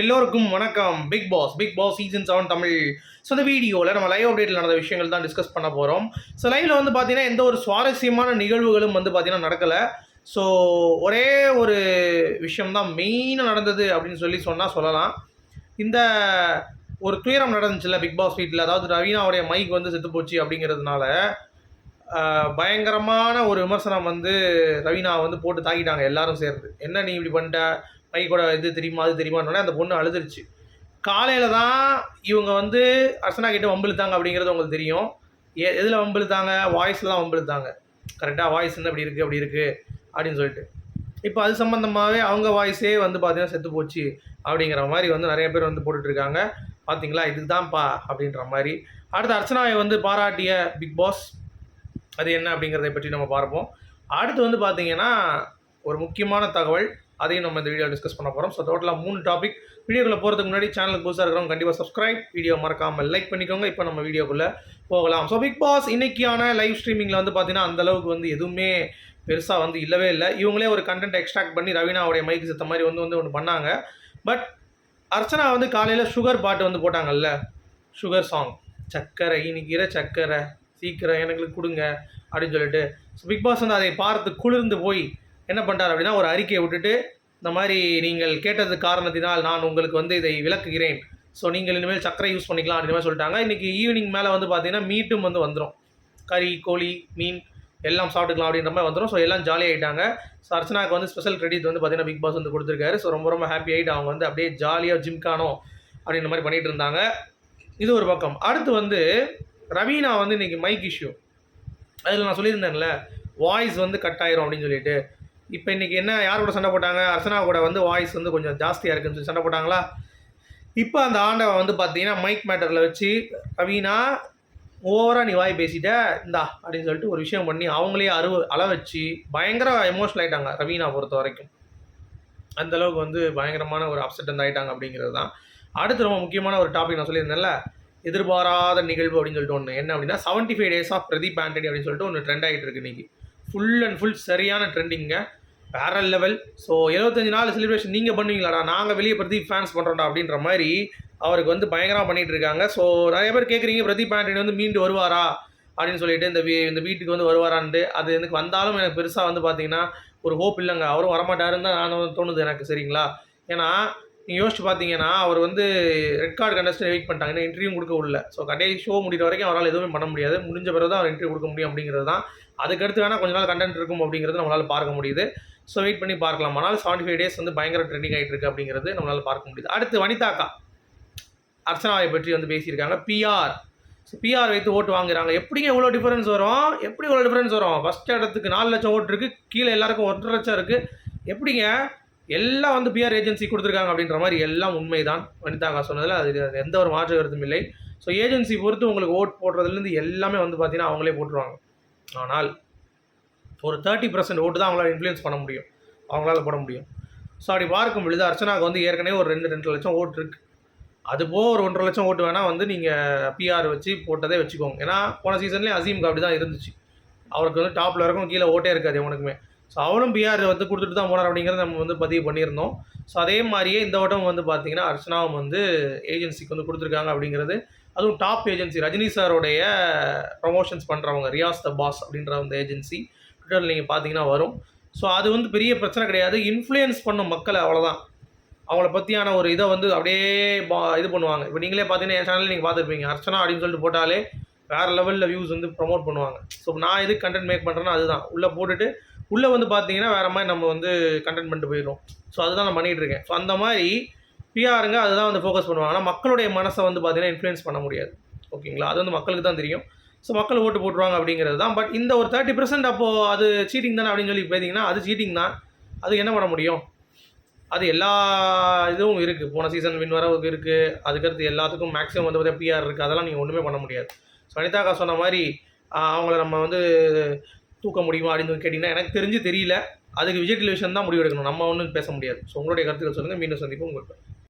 எல்லோருக்கும் வணக்கம். Bigg Boss Bigg Boss season seven Tamil. So இந்த வீடியோவில் நம்ம லைவ் அப்டேட்டில் நடந்த விஷயங்கள் தான் டிஸ்கஸ் பண்ண போகிறோம் ஸோ லைவில் வந்து பார்த்தீங்கன்னா எந்த ஒரு சுவாரஸ்யமான நிகழ்வுகளும் வந்து பார்த்தீங்கன்னா நடக்கலை. ஸோ ஒரே ஒரு விஷயம்தான் மெயினாக நடந்தது அப்படின்னு சொல்லி சொன்னால் சொல்லலாம். இந்த ஒரு துயரம் நடந்துச்சுல்ல பிக் பாஸ் வீட்டில் அதாவது ரவீனாவுடைய மைக் வந்து செத்து போச்சு அப்படிங்கிறதுனால பயங்கரமான ஒரு விமர்சனம் வந்து ரவீனா வந்து போட்டு தாக்கிட்டாங்க எல்லாரும் சேர்ந்து. என்ன நீ இப்படி பண்ணிட்ட? மைக்கோட இது தெரியுமா அது தெரியுமான்னு அந்த பொண்ணு அழுதுருச்சு. காலையில் தான் இவங்க வந்து அர்ச்சனா கிட்ட வம்பிழுத்தாங்க அப்படிங்கிறது உங்களுக்கு தெரியும். எ எதில் வம்பிழுத்தாங்க? வாய்ஸில் தான் வம்பிழுத்தாங்க. கரெக்டாக வாய்ஸ் என்ன இப்படி இருக்குது அப்படி இருக்குது அப்படின்னு சொல்லிட்டு. இப்போ அது சம்மந்தமாகவே அவங்க வாய்ஸே வந்து பார்த்தீங்கன்னா செத்து போச்சு அப்படிங்கிற மாதிரி வந்து நிறைய பேர் வந்து போட்டுட்ருக்காங்க. பார்த்தீங்களா இதுக்கு தான்ப்பா அப்படின்ற மாதிரி. அடுத்து அர்ச்சனாவை வந்து பாராட்டிய பிக் பாஸ் அது என்ன அப்படிங்கிறத பற்றி நம்ம பார்ப்போம். அடுத்து வந்து பார்த்திங்கன்னா ஒரு முக்கியமான தகவல் அதையும் நம்ம இந்த வீடியோ டிஸ்கஸ் பண்ண போகிறோம் ஸோ டோட்டலாக மூணு டாபிக் வீடியோக்குள்ளே போகிறதுக்கு முன்னாடி சேனலுக்கு புதுசாக இருக்கிறவங்க கண்டிப்பாக சப்ஸ்கிரைப் வீடியோ மறக்காமல் லைக் பண்ணிக்கோங்க. இப்போ நம்ம வீடியோக்குள்ளே போகலாம். ஸோ பிக் பாஸ் இன்றைக்கியான லைவ் ஸ்ட்ரீமிங்கில் வந்து பார்த்தீங்கன்னா அந்த அளவுக்கு வந்து எதுவுமே பெருசாக வந்து இல்லவே இல்லை. இவங்களே ஒரு கண்டென்ட் எக்ஸ்ட்ராக்ட் பண்ணி ரவீனாவுடைய மைக்கு செத்த மாதிரி வந்து வந்து ஒன்று பண்ணாங்க. பட் அர்ச்சனா வந்து காலையில் சுகர் பாட்டு வந்து போட்டாங்கல்ல? சுகர் சாங் சக்கரை இனிக்கிற சக்கரை. சீக்கிரம் எனக்கு கொடுங்க. அப்படின்னு சொல்லிட்டு. ஸோ பிக் பாஸ் வந்து அதை பார்த்து குளிர்ந்து போய் என்ன பண்ணுறார் அப்படின்னா ஒரு அறிக்கையை விட்டுட்டு இந்த மாதிரி நீங்கள் கேட்டது காரணத்தினால் நான் உங்களுக்கு வந்து இதை விளக்குகிறேன். ஸோ நீங்கள் இனிமேல் சக்கரை யூஸ் பண்ணிக்கலாம் அப்படின்னு மாதிரி சொல்லிட்டாங்க. இன்றைக்கி ஈவினிங் மேலே வந்து பார்த்தீங்கன்னா மீட்டும் வந்து வந்துடும் கறி கோழி மீன் எல்லாம் சாப்பிட்டுக்கலாம் அப்படின்ற மாதிரி வந்துடும் ஸோ எல்லாம் ஜாலி ஆகிட்டாங்க ஸோ அர்ச்சனாக்கு வந்து ஸ்பெஷல் கிரெடிட் வந்து பார்த்தீங்கன்னா பிக் பாஸ் வந்து கொடுத்துருக்காரு. ஸோ ரொம்ப ரொம்ப ஹாப்பி ஆகிட்டு அவங்க வந்து அப்படியே ஜாலியாக ஜிம்கானோ அப்படின்ற மாதிரி பண்ணிட்டு இருந்தாங்க. இது ஒரு பக்கம். அடுத்து வந்து ரவீனா வந்து இன்றைக்கி மைக் இஷ்யூ அதில் நான் சொல்லியிருந்தேன்ல வாய்ஸ் வந்து கட் ஆயிரும் அப்படின்னு சொல்லிட்டு. இப்போ இன்னைக்கு என்ன யார் கூட சண்டை போட்டாங்க? அர்ச்சனா கூட வந்து வாய்ஸ் வந்து கொஞ்சம் ஜாஸ்தியாக இருக்குன்னு சொல்லி சண்டை போட்டாங்களா? இப்போ அந்த ஆண்டவன் வந்து பார்த்தீங்கன்னா மைக் மேட்டரில் வச்சு ரவீனா ஓவராக நீ வாய் பேசிட்ட இந்தா அப்படின்னு சொல்லிட்டு ஒரு விஷயம் பண்ணி அவங்களே அறுவ அள வச்சு பயங்கர எமோஷனல் ஆகிட்டாங்க ரவீனா பொறுத்த வரைக்கும். அந்த அளவுக்கு வந்து பயங்கரமான ஒரு அப்செட் வந்து ஆகிட்டாங்க அப்படிங்கிறது தான். அடுத்து ரொம்ப முக்கியமான ஒரு டாபிக் நான் சொல்லியிருந்தேன்ல எதிர்பாராத நிகழ்வு அப்படின்னு சொல்லிட்டு ஒன்று என்ன அப்படின்னா seventy five days of Pradeep Antony அப்படின்னு சொல்லிட்டு ஒன்று ட்ரெண்ட் ஆகிட்டு இருக்கு இன்னைக்கு. ஃபுல் அண்ட் ஃபுல் சரியான ட்ரெண்டிங்க வேற லெவல் ஸோ எழுபத்தஞ்சு நாள் செலிப்ரேஷன் நீங்கள் பண்ணுவீங்களாடா? நாங்கள் வெளியே பிரதீப் ஃபேன்ஸ் பண்ணுறோம்டா அப்படின்ற மாதிரி அவருக்கு வந்து பயங்கரமாக பண்ணிட்டு இருக்காங்க. ஸோ நிறைய பேர் கேட்குறீங்க பிரதீப் ஆண்டனி வந்து மீண்டு வருவாரா? அப்படின்னு சொல்லிட்டு இந்த வீ இந்த வீட்டுக்கு வந்து வருவாரான்ட்டு. அது எனக்கு வந்தாலும் எனக்கு பெருசாக வந்து பார்த்தீங்கன்னா ஒரு ஹோப் இல்லைங்க. அவரும் வரமாட்டாருன்னு தான் நான் தோணுது எனக்கு சரிங்களா? ஏன்னா நீங்கள் யோசிச்சு பார்த்தீங்கன்னா அவர் வந்து ரெட் கார்டு கண்டஸ்டன் வெயிட் பண்ணிட்டாங்க. இன்னும் இன்டர்வியூ கொடுக்க உள்ள ஸோ கடையை ஷோ முடிகிற வரைக்கும் அவரால் எதுவுமே பண்ண முடியாது. முடிஞ்ச பிறகு தான் அவர் இன்டர்வியூ கொடுக்க முடியும் அப்படிங்கிறது தான். அதுக்கடுத்து வேணால் கொஞ்ச நாள் கண்டென்ட் இருக்கும் அப்படிங்கிறது நம்மளால் பார்க்க முடியுது. ஸோ வெயிட் பண்ணி பார்க்கலாம். ஆனால் செவன்ட்டி ஃபைவ் டேஸ் வந்து பயங்கர ட்ரெண்டிங் ஆகிட்டு இருக்கு அப்படிங்கிறது நம்மளால் பார்க்க முடியுது. அடுத்து வனிதாக்கா அர்ச்சனாவை பற்றி வந்து பேசியிருக்காங்க. பிஆர் ஸோ பிஆர் வைத்து ஓட்டு வாங்குறாங்க. எப்படிங்க இவ்வளோ டிஃபரன்ஸ் வரும்? எப்படி இவ்வளோ டிஃபரன்ஸ் வரும்? ஃபஸ்ட் இடத்துக்கு நாலு லட்சம் ஓட்டு இருக்குது கீழே எல்லாருக்கும் ஒன்றரை லட்சம் இருக்குது எப்படிங்க? எல்லாம் வந்து பிஆர் ஏஜென்சி கொடுத்துருக்காங்க அப்படின்ற மாதிரி எல்லாம் உண்மைதான். வனிதாக்கா சொன்னதில் அது எந்த ஒரு மாற்று கருத்தும் இல்லை. ஸோ ஏஜென்சி பொறுத்து உங்களுக்கு ஓட் போடுறதுலேருந்து எல்லாமே வந்து பார்த்தீங்கன்னா அவங்களே போட்டுருவாங்க. ஆனால் ஒரு தேர்ட்டி பர்சன்ட் ஓட்டு தான் அவங்களால இன்ஃப்ளூயன்ஸ் பண்ண முடியும். அவங்களால போட முடியும். ஸோ அப்படி பார்க்கும் பொழுது அர்ச்சனாவுக்கு வந்து ஏற்கனவே ஒரு ரெண்டு ரெண்டு லட்சம் ஓட்டு இருக்கு. அது போக ஒரு ஒன்றரை லட்சம் ஓட்டு வேணால் வந்து நீங்கள் பிஆர் வச்சு போட்டதே வச்சுக்கோங்க. ஏன்னா போன சீசன்லேயே அசீமுக்கு அப்படி தான் இருந்துச்சு. அவருக்கு வந்து டாப்பில் இருக்கும் கீழே ஓட்டே இருக்காது உனக்குமே ஸோ அவனும் பிஆர் வந்து கொடுத்துட்டு தான் போனார் அப்படிங்கிறத நம்ம வந்து பதிவு பண்ணியிருந்தோம். ஸோ அதே மாதிரியே இந்த வட்டம் வந்து பார்த்தீங்கன்னா அர்ச்சனாவும் வந்து ஏஜென்சிக்கு வந்து கொடுத்துருக்காங்க அப்படிங்கிறது. அதுவும் டாப் ஏஜென்சி ரஜினி சாரோடைய ப்ரொமோஷன்ஸ் பண்ணுறவங்க ரியாஸ் த பாஸ் அப்படின்ற அந்த ஏஜென்சி ட்விட்டரில் நீங்கள் பார்த்தீங்கன்னா வரும். ஸோ அது வந்து பெரிய பிரச்சனை கிடையாது. இன்ஃப்ளூயன்ஸ் பண்ணும் மக்களை அவ்வளோதான் அவங்கள பற்றியான ஒரு இதை வந்து அப்படியே பா இது பண்ணுவாங்க. இப்போ நீங்களே பார்த்தீங்கன்னா என் சேனலில் நீங்கள் பார்த்துருப்பீங்க அர்ச்சனா அப்படின்னு சொல்லிட்டு போட்டாலே வேறு லெவலில் வியூஸ் வந்து ப்ரொமோட் பண்ணுவாங்க. ஸோ நான் எது கண்டென்ட் மேக் பண்ணுறேன்னா அதுதான். உள்ளே போட்டுட்டு உள்ளே வந்து பார்த்தீங்கன்னா வேறு மாதிரி நம்ம வந்து கண்டென்ட் பண்ணிட்டு போயிடும் ஸோ அதுதான் நான் பண்ணிகிட்டு இருக்கேன். ஸோ அந்த மாதிரி பிஆருங்க அதுதான் வந்து ஃபோக்கஸ் பண்ணுவாங்க. ஆனால் மக்களுடைய மனசை வந்து பார்த்தீங்கன்னா இன்ஃப்ளூயன்ஸ் பண்ண முடியாது. ஓகேங்களா அது வந்து மக்களுக்கு தான் தெரியும். ஸோ மக்கள் ஓட்டு போட்டுருவாங்க அப்படிங்கிறது தான். பட் இந்த ஒரு தேர்ட்டி பர்சன்ட் அப்போது அது சீட்டிங் தானே அப்படின்னு சொல்லி பார்த்தீங்கன்னா அது சீட்டிங் தான். அது என்ன பண்ண முடியும்? அது எல்லா இதுவும் இருக்குது போன சீசன் வின் வரவுக்கு இருக்குது அதுக்கடுத்து எல்லாத்துக்கும் மேக்ஸிமம் வந்து பார்த்தீங்கன்னா பிஆர் இருக்குது அதெல்லாம் நீங்கள் ஒன்றுமே பண்ண முடியாது. ஸோ அனிதாக்கா சொன்ன மாதிரி அவங்கள நம்ம வந்து தூக்க முடியுமா அப்படின்னு கேட்டிங்கன்னா எனக்கு தெரிஞ்சு தெரியல. அதுக்கு விஜய் டெலிவிஷன் தான் முடிவு எடுக்கணும் நம்ம ஒன்றும் பேச முடியாது. ஸோ உங்களுடைய கருத்துக்கள் சொல்லுங்கள் மீண்டும் சந்திப்போம். உங்களுக்கு